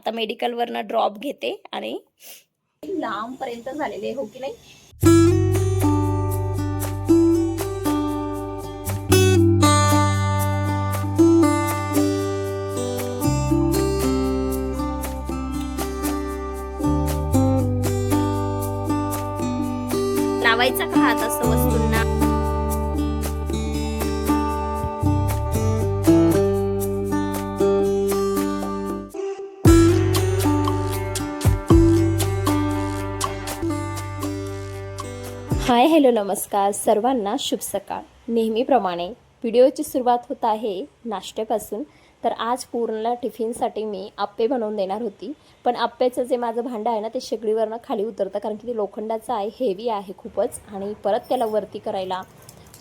आता मेडिकलवरनं ड्रॉप घेते आणि लांबपर्यंत झालेले हो की नाही? लावायचा का हात असं हाय हॅलो नमस्कार. सर्वांना शुभ सकाळ. नेहमीप्रमाणे व्हिडिओची सुरुवात होत आहे नाश्त्यापासून. तर आज पूर्णला टिफिनसाठी मी आप्पे बनवून देणार होती. पण आप्प्याचं जे माझं भांडं आहे ना ते शेगडीवरनं खाली उतरतं कारण की ते लोखंडाचं आहे हेवी आहे खूपच. आणि परत त्याला वरती करायला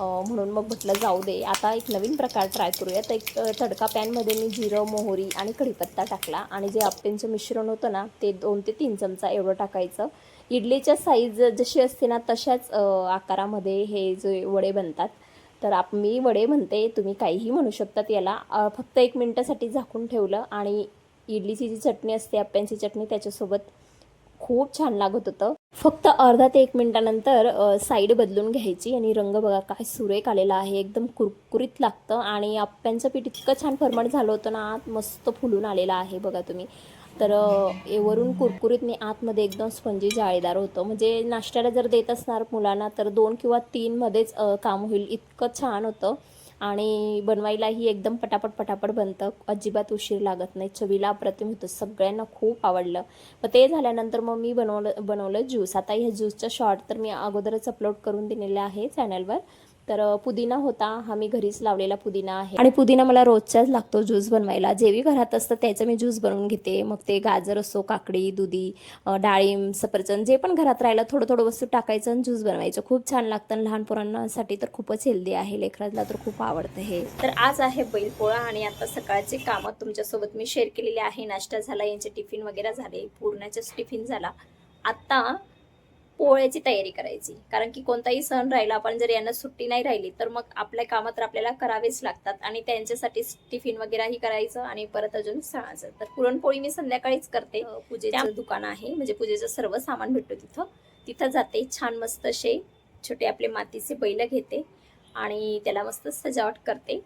म्हणून मग म्हटलं जाऊ दे. आता एक नवीन प्रकार ट्राय करूया तर एक तडका पॅनमध्ये मी जिरं मोहरी आणि कढीपत्ता टाकला आणि जे आप्प्यांचं मिश्रण होतं ना ते दोन ते तीन चमचा एवढं टाकायचं. इडलीच्या साईज जशी असते ना तशाच आकारामध्ये हे जे वडे बनतात. तर आप मी वडे म्हणते तुम्ही काहीही म्हणू शकतात याला. फक्त एक मिनटासाठी झाकून ठेवलं आणि इडलीची जी चटणी असते आप्प्यांची चटणी त्याच्यासोबत खूप छान लागत होतं. फक्त अर्धा ते एक मिनटानंतर साईड बदलून घ्यायची आणि रंग बघा काय सुरेख आलेला आहे एकदम कुरकुरीत लागतं आणि आप्प्यांचं पीठ इतकं छान फरमट झालं होतं ना आत मस्त फुलून आलेलं आहे बघा तुम्ही. तर एवरून वरून कुरकुरीत मी आतमध्ये एकदम स्पंजी जाळीदार होतं. म्हणजे नाश्त्याला जर देत असणार मुलांना तर दोन किंवा तीनमध्येच काम होईल. इतकं छान होतं. आणि बनवायलाही एकदम पटापट पटापट बनतं. अजिबात उशीर लागत नाही. चवीला अप्रतिम होतं. सगळ्यांना खूप आवडलं. मग ते झाल्यानंतर मग मी बनवलं बनवलं ज्यूस आता ह्या ज्यूसचा शॉर्ट तर मी अगोदरच अपलोड करून दिलेला आहे चॅनलवर तर पुदिना होता. हा मी घरीच लावलेला पुदिना आहे. आणि पुदिना मला रोजच्याच लागतो ज्यूस बनवायला. जेवी घरात असतं त्याचं मी ज्यूस बनवून घेते. मग ते गाजर असो काकडी दुधी डाळिंब सफरचंद जे पण घरात राहिलं थोडं थोडं वस्तू टाकायचं आणि ज्यूस बनवायचं. खूप छान लागतं आणि लहान पोरांसाठी तर खूपच हेल्दी आहे. लेकराला तर खूप आवडतं हे. तर आज आहे बैलपोळा आणि आता सकाळचे कामं तुमच्यासोबत मी शेअर केलेले आहे. नाश्ता झाला यांचे टिफिन वगैरे झाले पूर्णाचाच टिफिन झाला. आत्ता पोळ्याची तयारी करायची. कारण की कोणताही सण राहिला आपण जर यांना सुट्टी नाही राहिली तर मग आपल्या कामात तर आपल्याला करावेच लागतात आणि त्यांच्यासाठी टिफिन वगैरेही करायचं आणि परत अजून सणाचं. तर पुरणपोळी मी संध्याकाळीच करते. पूजेचं दुकान आहे म्हणजे पूजेचं सर्व सामान भेटतो तिथं. तिथं जाते छान मस्त असे छोटे आपले मातीचे बैल घेते आणि त्याला मस्त सजावट करते.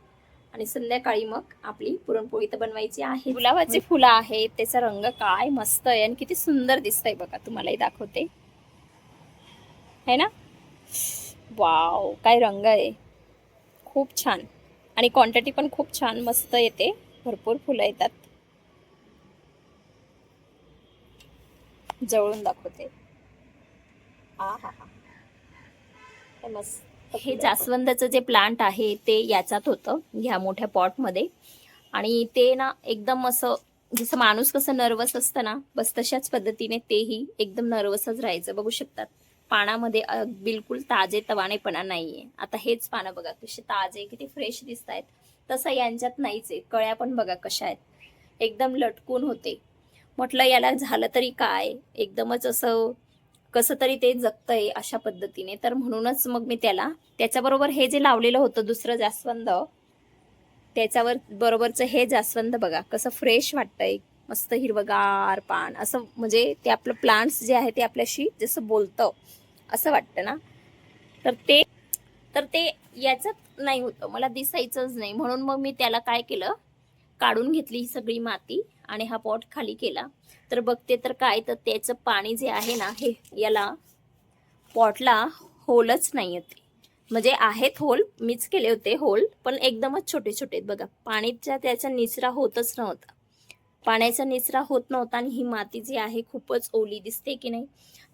आणि संध्याकाळी मग आपली पुरणपोळी तर बनवायची आहे. गुलाबाची फुलं आहेत त्याचा रंग काय मस्त आहे आणि किती सुंदर दिसतंय बघा तुम्हालाही दाखवते. है ना? वाव काय रंग आहे. खूप छान. आणि क्वांटिटी पण खूप छान मस्त येते. भरपूर फुलं येतात. जवळून दाखवते. हा हा हा मस्त हे जास्वंदाचं जे प्लांट आहे ते याच्यात होतं ह्या मोठ्या पॉटमध्ये आणि ते ना एकदम असं जसं माणूस कसं नर्वस असतं ना बस तशाच पद्धतीने तेही एकदम नर्वसच राहायचं. बघू शकतात. पानामध्ये बिलकुल ताजे तवानेपणा नाहीये. आता हेच पानं बघा कसे ताजे किती फ्रेश दिसत आहेत तसं यांच्यात नाहीच आहे. कळ्या पण बघा कशा आहेत. एकदम लटकून होते. म्हटलं याला झालं तरी काय? एकदमच असं कसं तरी ते जगतंय अशा पद्धतीने. तर म्हणूनच मग मी त्याला त्याच्याबरोबर हे जे लावलेलं होतं दुसरं जास्वंद त्याच्यावर बरोबरचं हे जास्वंद बघा कसं फ्रेश वाटतंय. मस्त हिरवगार पान. असं म्हणजे ते आपलं प्लांट्स जे आहे ते आपल्याशी जसं बोलतं. असं वाटतं ना? तर ते तर ते याच्यात नाही होतं. मला दिसायचंच नाही. म्हणून मग मी त्याला काय केलं? काढून घेतली ही सगळी माती आणि हा पॉट खाली केला. तर बघते तर काय? तर त्याचं पाणी जे आहे ना हे याला पॉटला होलच नाही येते. म्हणजे आहेत होल मीच केले होते होल पण एकदमच छोटे छोटे बघा. पाणीचा त्याचा निचरा होतच नव्हता. पाण्याचा निचरा होत नव्हता आणि ही माती जी आहे खूपच ओली दिसते की नाही?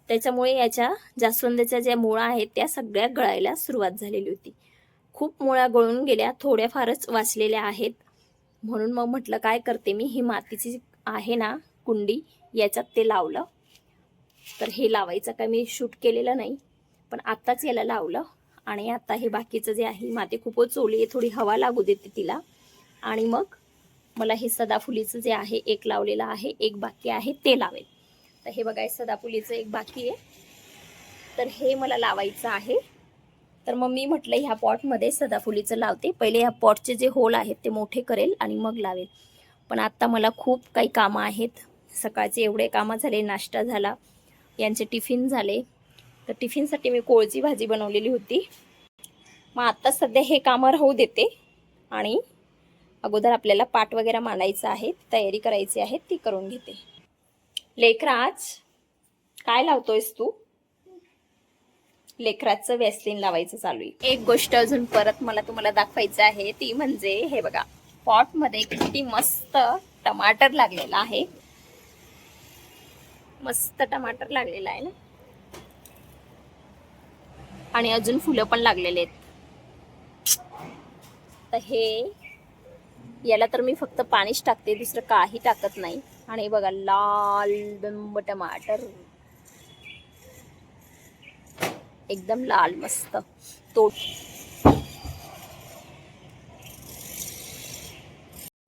त्याच्यामुळे याच्या जास्वंदाच्या ज्या मुळा आहेत त्या सगळ्या गळायला सुरुवात झालेली होती. खूप मुळा गळून गेल्या थोड्याफारच वाचलेल्या आहेत. म्हणून मग म्हटलं काय करते मी? ही मातीची आहे ना कुंडी याच्यात ते लावलं. तर हे लावायचं काय मी शूट केलेलं नाही पण आत्ताच याला लावलं. आणि आता हे बाकीचं जे आहे माती खूपच ओली आहे थोडी हवा लागू देते तिला. आणि मग मला हे सदाफुलीचं जे आहे एक लावलेलं आहे एक बाकी आहे ते लावेल. आता हे बघाय सदापुलीचं सदाफुलीचं एक बाकी आहे. तर हे मला लावायचं आहे. तर मग मी म्हटलं ह्या पॉटमध्ये सदाफुलीचं लावते. पहिले ह्या पॉटचे जे होल आहेत ते मोठे करेल आणि मग लावेल. पण आत्ता मला खूप काही कामं आहेत. सकाळचे एवढे कामं झाले नाश्ता झाला यांचे टिफिन झाले. तर टिफिनसाठी मी कोळची भाजी बनवलेली होती. मग आत्ता सध्या हे कामं राहू देते आणि अगोदर आपल्याला पाट वगैरे मांडायचं आहे तयारी करायची आहे ती करून घेते. लेखराज काय लावतोयस तू? लेकराजचं वॅसलिन लावायचं चालू आहे. एक गोष्ट अजून परत मला तुम्हाला दाखवायचं आहे ती म्हणजे हे बघा पॉटमध्ये किती मस्त टमाटर लागलेला आहे. मस्त टमाटर लागलेला आहे ना? आणि अजून फुलं पण लागलेले आहेत. तर हे याला तर मी फक्त पाणीच टाकते दुसरं काही टाकत नाही. आणि बघा लाल दंब टमाटर एकदम लाल मस्त. तो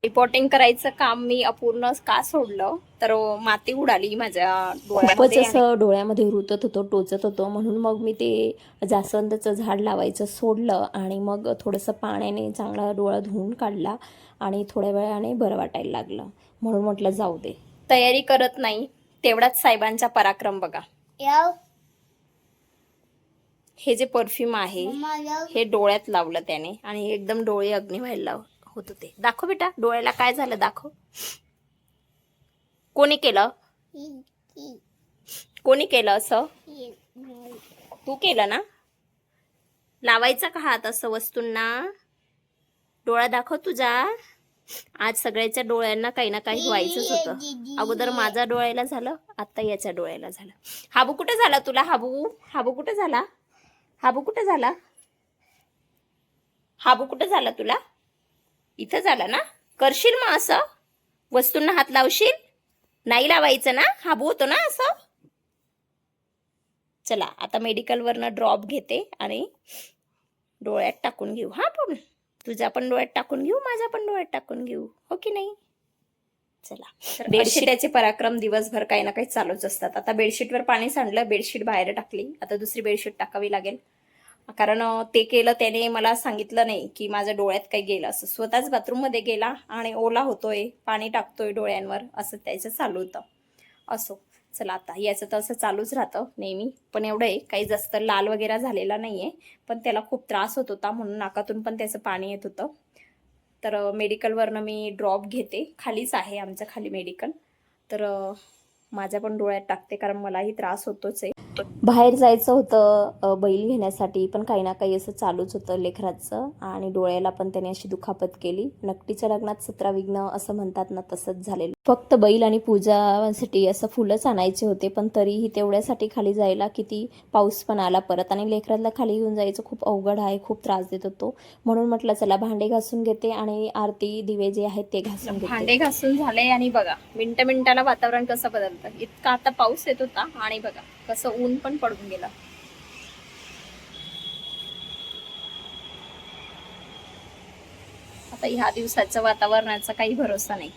रिपोर्टिंग करायचं काम मी अपूर्ण का सोडलं तर माती उडाली माझ्या खूपच असं डोळ्यामध्ये रुतत होतं टोचत होतं. म्हणून मग मी ते जास्वंदाचं झाड लावायचं सोडलं आणि मग थोडंसं पाण्याने चांगला डोळा धुवून काढला आणि थोड्या वेळाने बरं वाटायला लागलं. म्हणून म्हटलं जाऊ दे. तयारी करत नाही तेवढाच साहेबांचा पराक्रम बघा. हे जे परफ्यूम आहे हे डोळ्यात लावलं त्याने आणि एकदम डोळे अग्नी व्हायला लाव- होत होते. दाखव बेटा डोळ्याला काय झालं दाखव. कोणी केलं? कोणी केलं असं? तू केलं ना? लावायचा का हात असं वस्तूंना? डोळा दाखव तुझा. आज सगळ्याच्या डोळ्यांना काही ना काही व्हायचंच होतं. अगोदर माझा डोळ्याला झालं आता याच्या डोळ्याला झालं. हाबू कुठे झाला तुला हाबू? हाबू कुठे झाला? हाबू कुठे झाला? हाबू कुठे झाला तुला? इथं झाला ना? करशील मग असं? वस्तूंना हात लावशील? नाही लावायचं ना? हाबू होतो ना असं? चला आता मेडिकलवरनं ड्रॉप घेते आणि डोळ्यात टाकून घेऊ. हा पण तुझ्या पण डोळ्यात टाकून घेऊ माझ्या पण डोळ्यात टाकून घेऊ. हो की नाही? चला. बेडशीटाचे पराक्रम दिवसभर काही ना काही चालूच असतात. आता बेडशीटवर पाणी सांडलं बेडशीट बाहेर टाकली. आता दुसरी बेडशीट टाकावी लागेल. कारण ते केलं त्याने मला सांगितलं नाही की माझ्या डोळ्यात काही गेलं असं. स्वतःच बाथरूममध्ये गेला आणि ओला होतोय पाणी टाकतोय डोळ्यांवर असं त्याचं चालू होतं. असो चला आता. याचं तर असं चालूच राहतं नेहमी. पण एवढं आहे काही जास्त लाल वगैरे झालेला नाही आहे पण त्याला खूप त्रास होत होता म्हणून नाकातून पण त्याचं पाणी येत होतं. तर मेडिकलवरनं मी ड्रॉप घेते. खालीच आहे आमचं खाली मेडिकल तर माझ्या पण डोळ्यात टाकते कारण मलाही त्रास होतोच आहे. बाहेर जायचं होतं बैल घेण्यासाठी पण काही ना काही असं चालूच होतं लेकराचं आणि डोळ्याला पण त्याने अशी दुखापत केली. नकटीच्या लग्नात सतरा विघ्न असं म्हणतात ना तसंच झालेलं. फक्त बैल आणि पूजासाठी असं फुलंच आणायचे होते पण तरीही तेवढ्यासाठी खाली जायला किती पाऊस पण आला परत. आणि लेकराला खाली घेऊन जायचं खूप अवघड आहे खूप त्रास देत होतो. म्हणून म्हटलं चला भांडे घासून घेते आणि आरती दिवे जे आहेत ते घासून घेते. भांडे घासून झाले आणि बघा मिनटं मिनिटाला वातावरण कसं बदलतं. इतका आता पाऊस येत होता आणि बघा कसं ऊन पण पडून गेलं. आता ह्या दिवसाचं वातावरणाचा काही भरोसा नाही.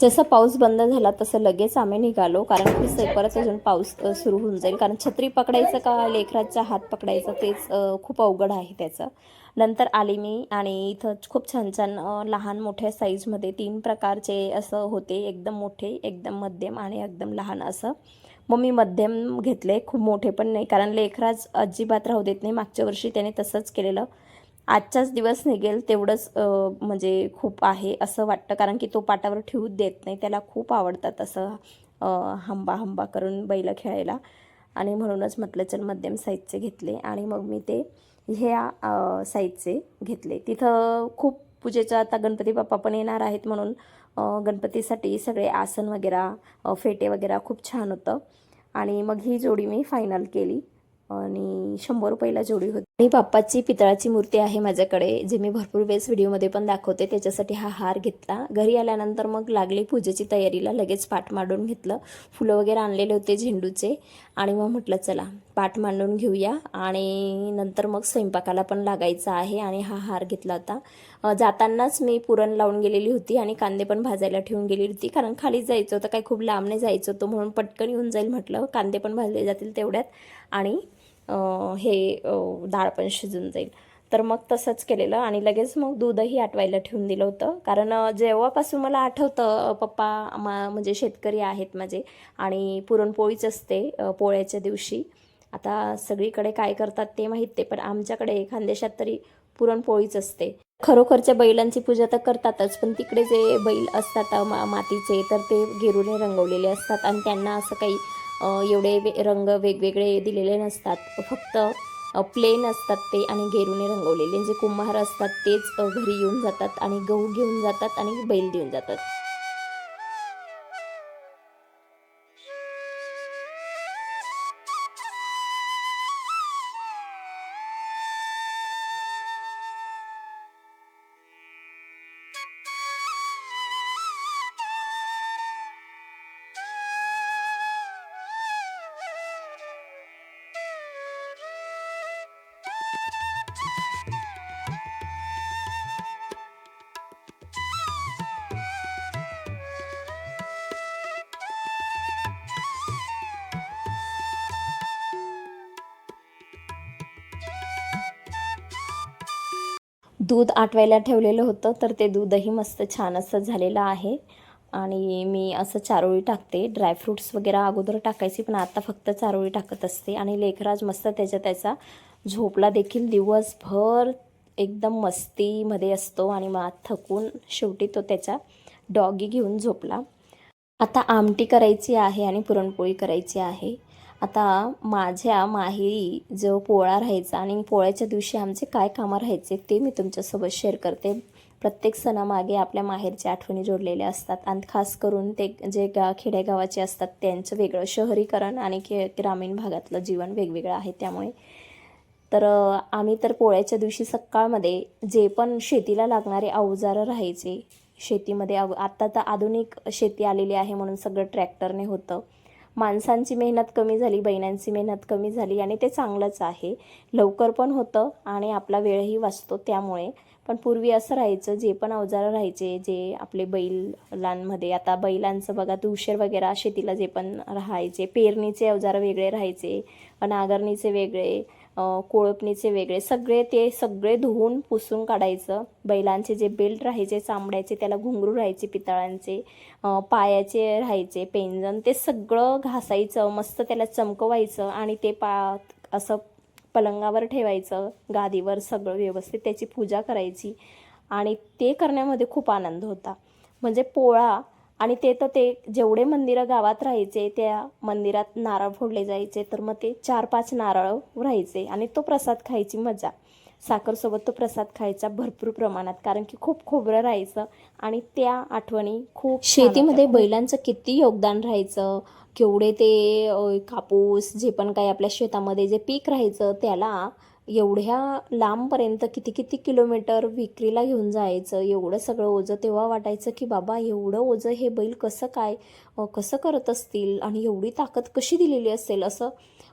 जसं पाऊस बंद झाला तसं लगेच आम्ही निघालो. कारण की परत अजून पाऊस सुरू होऊन जाईल. कारण छत्री पकडायचं का लेकराचा हात पकडायचा तेच खूप अवघड आहे त्याचं. नंतर आली मी आणि इथं खूप छान छान लहान मोठ्या साईजमध्ये तीन प्रकारचे असं होते. एकदम मोठे एकदम मध्यम आणि एकदम लहान असं. मग मी मध्यम घेतले. खूप मोठे पण नाही कारण लेखराज अजिबात राहू देत नाही. मागच्या वर्षी त्याने तसंच केलेलं. आजचाच दिवस निघेल तेवढंच म्हणजे खूप आहे असं वाटतं. कारण की तो पाटावर ठेवू देत नाही. त्याला खूप आवडतात असं हंबा हंबा करून बैल खेळायला. आणि म्हणूनच म्हटलं चल मध्यम साईजचे घेतले. आणि मग मी ते ह्या साईजचे घेतले. तिथं खूप पूजेचं आता गणपती बाप्पा पण येणार आहेत म्हणून गणपतीसाठी सगळे आसन वगैरे फेटे वगैरे खूप छान होतं. आणि मग ही जोडी मी फायनल केली. आणि शंभर रुपयाला जोडी होती. आणि बाप्पाची पितळाची मूर्ती आहे माझ्याकडे जे मी भरपूर वेळेस व्हिडिओमध्ये पण दाखवते. त्याच्यासाठी हा हार घेतला. घरी आल्यानंतर मग लागली पूजेची तयारीला लगेच पाठ मांडून घेतलं. फुलं वगैरे आणलेले होते झेंडूचे. आणि मग म्हटलं चला पाठ मांडून घेऊया. आणि नंतर मग स्वयंपाकाला पण लागायचा आहे आणि हा हार घेतला होता. जातानाच मी पुरण लावून गेलेली होती आणि कांदे पण भाजायला ठेवून गेली होती. कारण खाली जायचं होतं काही खूप लांब नाही जायचं होतं म्हणून पटकन येऊन जाईल म्हटलं. कांदे पण भाजले जातील तेवढ्यात. आणि हे डाळ पण शिजून जाईल. तर मग तसंच केलेलं आणि लगेच मग दूधही आटवायला ठेवून दिलं होतं. कारण जेव्हापासून मला आठवतं पप्पा मा म्हणजे शेतकरी आहेत माझे आणि पुरणपोळीच असते पोळ्याच्या दिवशी. आता सगळीकडे काय करतात ते माहीत ते पण आमच्याकडे खानदेशात तरी पुरणपोळीच असते. खरोखरच्या बैलांची पूजा तर करतातच पण तिकडे जे बैल असतात मा मातीचे तर ते गेरूने रंगवलेले असतात आणि त्यांना असं काही एवढे वे रंग वेगवेगळे दिलेले नसतात. फक्त प्लेन असतात ते आणि घेरूने रंगवलेले. जे कुंभार असतात तेच घरी येऊन जातात आणि गहू घेऊन जातात आणि बैल देऊन जातात. दूध आटवायला ठेवलेलं होतं तर ते दूधही मस्त छान असं झालेलं आहे. आणि मी असं चारोळी टाकते. ड्रायफ्रूट्स वगैरे अगोदर टाकायची पण आता फक्त चारोळी टाकत असते. आणि लेखराज मस्त त्याच्या त्याचा झोपला देखील दिवसभर एकदम मस्तीमध्ये असतो आणि मग थकून शेवटी तो त्याचा डॉगी घेऊन झोपला. आता आमटी करायची आहे आणि पुरणपोळी करायची आहे. आता माझ्या माहेरी जो पोळा राहायचा आणि पोळ्याच्या दिवशी आमचे काय कामं राहायचे ते मी तुमच्यासोबत शेअर करते. प्रत्येक सणामागे आपल्या माहेरच्या आठवणी जोडलेल्या असतात. आणि खास करून ते जे गा खेडेगावाचे असतात त्यांचं वेगळं. शहरीकरण आणि के ग्रामीण भागातलं जीवन वेगवेगळं आहे त्यामुळे. तर आम्ही तर पोळ्याच्या दिवशी सकाळमध्ये जे पण शेतीला लागणारे अवजारं राहायचे. शेतीमध्ये अव आत्ता तर आधुनिक शेती आलेली आहे म्हणून सगळं ट्रॅक्टरने होतं. माणसांची मेहनत कमी झाली बैलांची मेहनत कमी झाली आणि ते चांगलंच आहे. लवकर पण होतं आणि आपला वेळही वाचतो त्यामुळे. पण पूर्वी असं राहायचं जे पण अवजारं राहायचे जे आपले बैलांमध्ये आता बैलांचं बघा तुळशीर वगैरे शेतीला जे पण राहायचे पेरणीचे अवजारं वेगळे राहायचे नांगरणीचे वेगळे कोळपणीचे वेगळे. सगळे ते सगळे धुवून पुसून काढायचं. बैलांचे जे बेल्ट राहायचे चांबड्याचे त्याला घुंगरू राहायचे पितळांचे पायाचे राहायचे पेंजन ते सगळं घासायचं मस्त त्याला चमकवायचं आणि ते पा असं पलंगावर ठेवायचं गादीवर सगळं व्यवस्थित त्याची पूजा करायची. आणि ते करण्यामध्ये खूप आनंद होता. म्हणजे पोळा आणि ते तर ते जेवढे मंदिरं गावात राहायचे त्या मंदिरात नारळ फोडले जायचे तर मग ते चार पाच नारळ राहायचे आणि तो प्रसाद खायची मजा. साखरसोबत तो प्रसाद खायचा भरपूर प्रमाणात कारण की खूप खोबरं राहायचं आणि त्या आठवणी खूप शेतीमध्ये बैलांचं किती योगदान राहायचं केवढे ते कापूस जे पण काही आपल्या शेतामध्ये जे पीक राहायचं त्याला एवढ्या लांबपर्यंत किती किती किलोमीटर विक्रीला घेऊन जायचं एवढं सगळं ओझं तेव्हा वाटायचं की बाबा एवढं ओझं हे बैल कसं काय कसं करत असतील आणि एवढी ताकद कशी दिलेली असेल असं.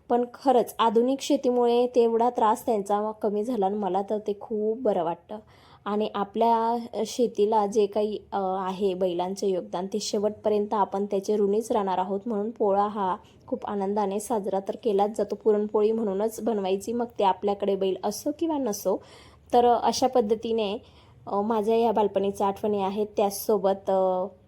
पण खरंच आधुनिक शेतीमुळे तेवढा त्रास त्यांचा कमी झाला आणि मला तर ते खूप बरं वाटतं. आणि आपल्या शेतीला जे काही आहे बैलांचे योगदान ते शेवटपर्यंत आपण त्याचे ऋणीच राहणार आहोत म्हणून पोळा हा खूप आनंदाने साजरा तर केलाच जातो. पुरणपोळी म्हणूनच बनवायची. मग ते आपल्याकडे बैल असो किंवा नसो तर अशा पद्धतीने माझ्या या बालपणीच्या आठवणी आहेत. त्याचसोबत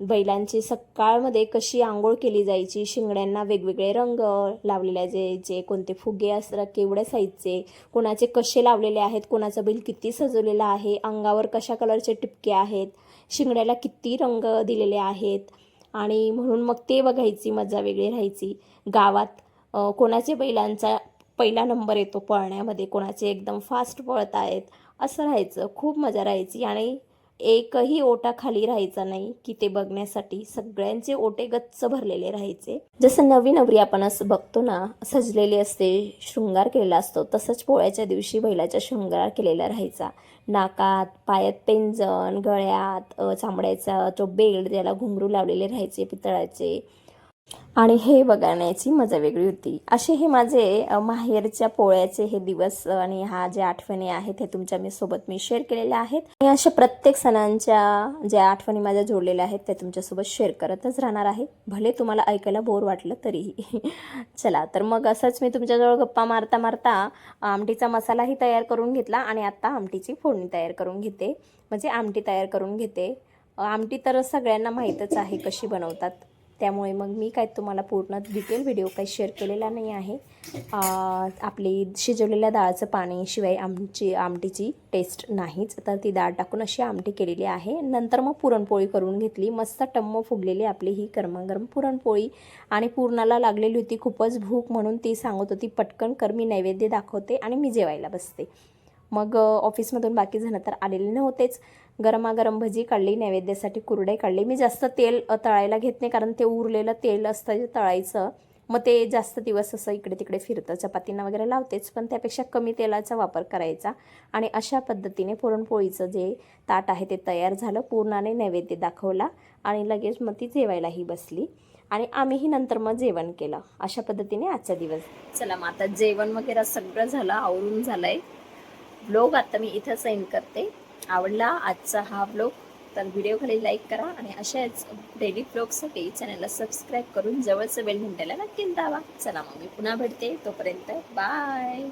बैलांची सकाळमध्ये कशी आंघोळ केली जायची शिंगड्यांना वेगवेगळे रंग लावलेले जे जे कोणते फुगे असतात केवढ्या साईजचे कोणाचे कसे लावलेले आहेत कोणाचा बैल किती सजवलेला आहे अंगावर कशा कलरचे टिपके आहेत शिंगड्याला किती रंग दिलेले आहेत आणि म्हणून मग ते बघायची मजा वेगळी राहायची. गावात कोणाचे बैलांचा पहिला नंबर येतो पळण्यामध्ये कोणाचे एकदम फास्ट पळत आहेत असं राहायचं. खूप मजा राहायची आणि एकही ओटा खाली राहायचा नाही की ते बघण्यासाठी. सगळ्यांचे ओटे गच्च भरलेले राहायचे. जसं नवी नवरी आपण असं बघतो ना सजलेली असते शृंगार केलेला असतो तसंच पोळ्याच्या दिवशी बैलाचा शृंगार केलेला राहायचा. नाकात पायात पेंजन गळ्यात चामड्याचा चांबड्याचा तो बेल्ट त्याला घुंगरू लावलेले राहायचे पितळाचे. आणि हे बघण्याची मजा वेगळी होती. असे हे माझे माहेरच्या पोळ्याचे हे दिवस आणि हा ज्या आठवणी आहेत हे तुमच्या मी सोबत मी शेअर केलेल्या आहेत. आणि अशा प्रत्येक सणांच्या ज्या आठवणी माझ्या जोडलेल्या आहेत त्या तुमच्यासोबत शेअर करतच राहणार आहे. भले तुम्हाला ऐकायला बोर वाटलं तरीही. चला तर मग असंच मी तुमच्याजवळ गप्पा मारता मारता आमटीचा मसालाही तयार करून घेतला आणि आता आमटीची फोडणी तयार करून घेते. म्हणजे आमटी तयार करून घेते. आमटी तर सगळ्यांना माहीतच आहे कशी बनवतात. त्यामुळे मग मी काय तुम्हाला पूर्ण डिटेल व्हिडिओ काही शेअर केलेला नाही आहे. आपली शिजवलेल्या डाळचं पाणी शिवाय आमची आमटीची टेस्ट नाहीच. तर ती डाळ टाकून अशी आमटी केलेली आहे. नंतर मग पुरणपोळी करून घेतली. मस्त टम्म फुगलेली आपली ही गरमागरम पुरणपोळी. आणि पूर्णाला लागलेली होती खूपच भूक म्हणून ती सांगत होती पटकन कर मी नैवेद्य दाखवते आणि मी जेवायला बसते. मग ऑफिसमधून बाकी जण तर आलेले नव्हतेच. गरमागरम भजी काढली नैवेद्यासाठी कुरडे काढले. मी जास्त तेल तळायला घेत नाही कारण ते उरलेलं तेल असतं जे तळायचं. मग ते जास्त दिवस असं इकडे तिकडे फिरतं. चपातींना वगैरे लावतेच पण त्यापेक्षा कमी तेलाचा वापर करायचा. आणि अशा पद्धतीने पुरणपोळीचं जे ताट आहे ते तयार झालं. पूर्णाने नैवेद्य दाखवला आणि लगेच मग ती जेवायलाही बसली. आणि आम्हीही नंतर मग जेवण केलं. अशा पद्धतीने आजचा दिवस. चला मग आता जेवण वगैरे सगळं झालं आवरून झालंय. ब्लॉग आता मी इथं सेंड करते. आवडला आजचा हा ब्लॉग तर व्हिडिओ खाली लाईक करा आणि अशाच डेली ब्लॉगसाठी चॅनलला सबस्क्राईब करून जवळचं बेल घंटेला नक्की दावा चला मग मी पुन्हा भेटते. तोपर्यंत बाय